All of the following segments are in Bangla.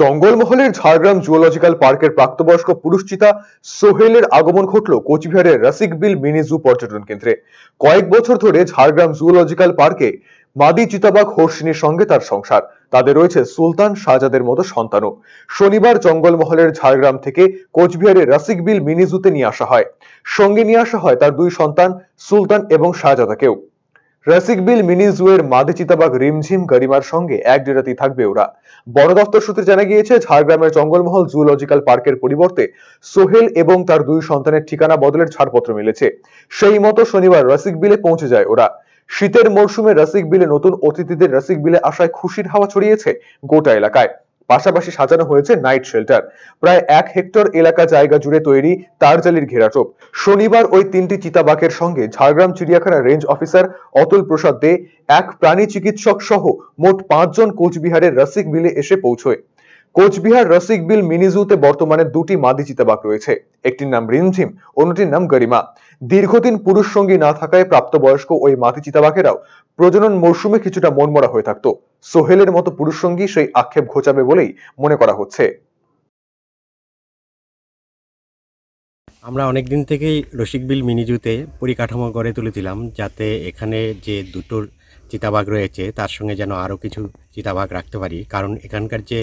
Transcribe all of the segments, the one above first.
জঙ্গলমহলের ঝাড়গ্রাম জুওলজিক্যাল পার্কের প্রাপ্তবয়স্ক পুরুষ চিতা সোহেলের আগমন ঘটল কোচবিহারের রসিকবিল মিনি জু পর্যটন কেন্দ্রে। কয়েক বছর ধরে ঝাড়গ্রাম জুওলজিক্যাল পার্কে মাদি চিতাবাঘ হর্ষিনীর সঙ্গে তার সংসার। তাদের রয়েছে সুলতান শাহজাদের মতো সন্তানও। শনিবার জঙ্গলমহলের ঝাড়গ্রাম থেকে কোচবিহারের রসিকবিল মিনি জুতে নিয়ে আসা হয়। সঙ্গে নিয়ে আসা হয় তার দুই সন্তান, সুলতান এবং শাহজাদাকেও। রসিকবিল মিনি জুয়ের মাদি চিতাবাঘ, রিমঝিম, গরিমার সঙ্গে এক ডেরাতেই থাকবে ওরা। বন দপ্তর সূত্রে জানা গিয়েছে, ঝাড়গ্রামের জঙ্গলমহল জুলজিক্যাল পার্কের পরিবর্তে সোহেল এবং তার দুই সন্তানের ঠিকানা বদলের ছাড়পত্র মিলেছে। সেই মতো শনিবার রসিক বিলে পৌঁছে যায় ওরা। শীতের মরশুমে রসিক বিলে নতুন অতিথিদের রসিক বিলে আসায় খুশির হাওয়া ছড়িয়েছে গোটা এলাকায়। পাশাপাশি সাজানো হয়েছে নাইট শেল্টার। প্রায় এক হেক্টর এলাকা জায়গা জুড়ে তৈরি তারজালির ঘেরাটোপ শনিবার ওই তিনটি চিতাবাঘের সঙ্গে ঝাড়গ্রাম চিড়িয়াখানা রেঞ্জ অফিসার অতুল প্রসাদ দে, এক প্রাণী চিকিৎসক সহ মোট পাঁচজন কোচবিহারের রসিক বিলে এসে পৌঁছয়। কোচবিহার রসিক বিল মিনিজুতে বর্তমানে দুটি মাদি চিতাবাঘ রয়েছে। একটির নাম রিমঝিম, অন্যটির নাম গরিমা। দীর্ঘদিন পুরুষ সঙ্গী না থাকায় প্রাপ্তবয়স্ক ওই মাতি চিতাবাঘেরাও প্রজনন মরশুমে কিছুটা মনমরা হয়ে থাকতো। সোহেলের মতো পুরুষ সঙ্গী সেই আক্ষেপ ঘোচাবে বলেই মনে করা হচ্ছে। আমরা অনেকদিন থেকেই রসিকবিল মিনিজুতে পরিকাঠামো গড়ে তুলেছিলাম, যাতে এখানে যে দুটো চিতাবাঘ রয়েছে, তার সঙ্গে যেন আরও কিছু চিতাবাঘ রাখতে পারি। কারণ এখানকার যে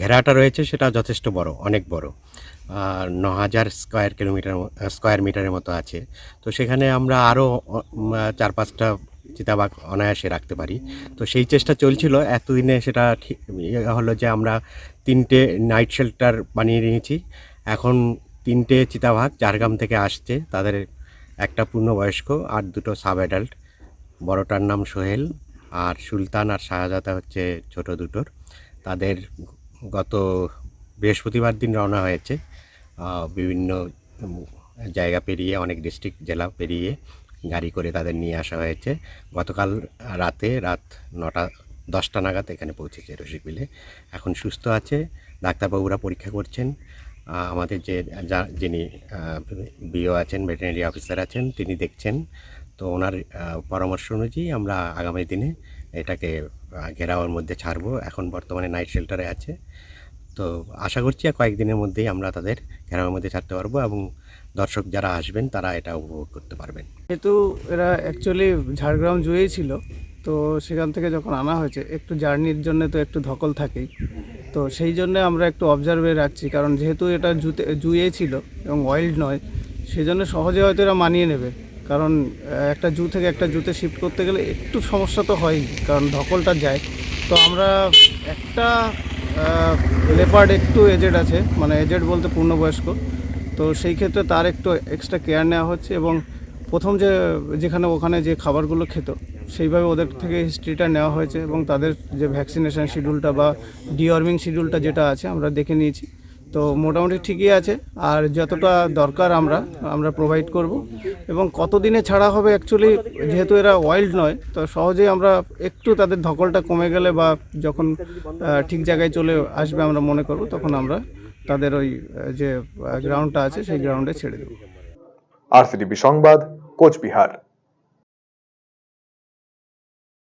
ঘেরাটা রয়েছে, সেটা যথেষ্ট বড়, অনেক বড়। ন হাজার স্কোয়ার কিলোমিটার স্কোয়ার মিটারের মতো আছে। তো সেখানে আমরা আরও চার পাঁচটা চিতাবাঘ অনায়াসে রাখতে পারি। তো সেই চেষ্টা চলছিল, এতদিনে সেটা ইয়ে হলো যে আমরা তিনটে নাইট শেল্টার বানিয়ে নিয়েছি। এখন তিনটে চিতাবাঘ, ঝাড়গ্রাম থেকে আসছে, তাদের একটা পূর্ণবয়স্ক আর দুটো সাব অ্যাডাল্ট। বড়টার নাম সোহেল আর সুলতান আর শাহজাদা হচ্ছে ছোট দুটোর। তাদের গত বৃহস্পতিবার দিন রওনা হয়েছে। বিভিন্ন জায়গা পেরিয়ে, অনেক ডিস্ট্রিক্ট জেলা পেরিয়ে গাড়ি করে তাদের নিয়ে আসা হয়েছে। গতকাল রাতে রাত নটা, দশটা নাগাদ এখানে পৌঁছেছে রসিকবিলে এখন সুস্থ আছে, ডাক্তারবাবুরা পরীক্ষা করছেন। আমাদের যে যিনি বিও আছেন ভেটেরিনারি অফিসার আছেন, তিনি দেখছেন। তো ওনার পরামর্শ অনুযায়ী আমরা আগামী দিনে এটাকে ঘেরাওয়ার মধ্যে ছাড়বো। এখন বর্তমানে নাইট শেল্টারে আছে। তো আশা করছি কয়েকদিনের মধ্যেই আমরা তাদের ঘেরাওয়ার মধ্যে ছাড়তে পারব এবং দর্শক যারা আসবেন তারা এটা উপভোগ করতে পারবেন। যেহেতু এরা অ্যাকচুয়ালি ঝাড়গ্রাম জুয়েই ছিল, তো সেখান থেকে যখন আনা হয়েছে, একটু জার্নির জন্য তো একটু ধকল থাকেই। তো সেই জন্য আমরা একটু অবজার্ভে রাখছি, কারণ যেহেতু এটা জুতে জুয়ে ছিল এবং ওয়াইল্ড নয় সেই জন্য সহজে হয়তো এরা মানিয়ে নেবে। কারণ একটা জু থেকে একটা জুতে শিফট করতে গেলে একটু সমস্যা তো হয়ই, কারণ ধকলটা যায়। তো আমরা একটা লেপার্ড একটু এজেড আছে মানে এজেড বলতে পূর্ণবয়স্ক। তো সেই ক্ষেত্রে তার একটু এক্সট্রা কেয়ার নেওয়া হচ্ছে এবং প্রথম যে, যেখানে ওখানে যে খাবারগুলো খেত, সেইভাবে ওদের থেকে হিস্ট্রিটা নেওয়া হয়েছে এবং তাদের যে ভ্যাকসিনেশান শিডিউলটা বা ডিওয়ার্মিং শিডিউলটা যেটা আছে, আমরা দেখে নিয়েছি। তো মোটামুটি ঠিকই আছে। আর যতটা দরকার আমরা আমরা প্রোভাইড করব। এবং কতদিনে ছাড়া হবে অ্যাকচুয়ালি যেহেতু এরা ওয়াইল্ড নয়, তো সহজেই আমরা একটু তাদের ধকলটা কমে গেলে বা যখন ঠিক জায়গায় চলে আসবে আমরা মনে করব, তখন আমরা তাদের ওই যে গ্রাউন্ডটা আছে, সেই গ্রাউন্ডে ছেড়ে দেবো। আরসিটিভি সংবাদ, কোচবিহার।